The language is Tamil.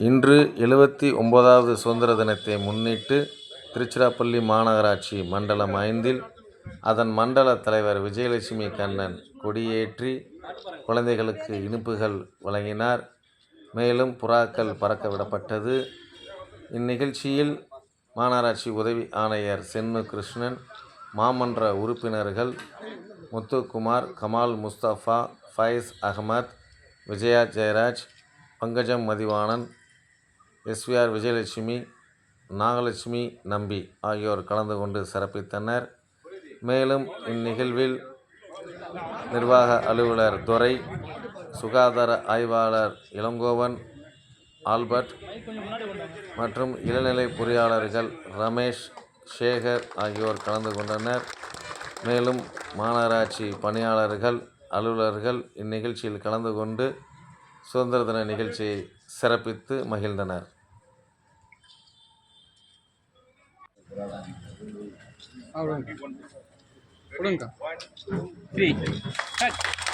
இன்று எழுபத்தி ஒம்பதாவது சுதந்திர தினத்தை முன்னிட்டு திருச்சிராப்பள்ளி மாநகராட்சி மண்டலம் ஐந்தில் அதன் மண்டல தலைவர் விஜயலட்சுமி கண்ணன் கொடியேற்றி குழந்தைகளுக்கு இனிப்புகள் வழங்கினார். மேலும் புறாக்கள் பறக்க விடப்பட்டது இந்நிகழ்ச்சியில் மாநகராட்சி உதவி ஆணையர் சென்னு கிருஷ்ணன் மாமன்ற உறுப்பினர்கள் முத்துக்குமார் கமால் முஸ்தபா ஃபைஸ் அகமத் விஜயா ஜெயராஜ் பங்கஜம் மதிவாணன் எஸ்விஆர் விஜயலட்சுமி நாகலட்சுமி நம்பி ஆகியோர் கலந்து கொண்டு சிறப்பித்தனர். மேலும் இந்நிகழ்வில் நிர்வாக அலுவலர் துரை சுகாதார ஆய்வாளர் இளங்கோவன் ஆல்பர்ட் மற்றும் இளநிலை பொறியாளர்கள் ரமேஷ் சேகர் ஆகியோர் கலந்து கொண்டனர். மேலும் மாநகராட்சி பணியாளர்கள் அலுவலர்கள் இந்நிகழ்ச்சியில் கலந்து கொண்டு சுதந்திர தின நிகழ்ச்சியை சிறப்பித்து மகிழ்ந்தனர். கொடுங்கக்கா த்ரீ கட்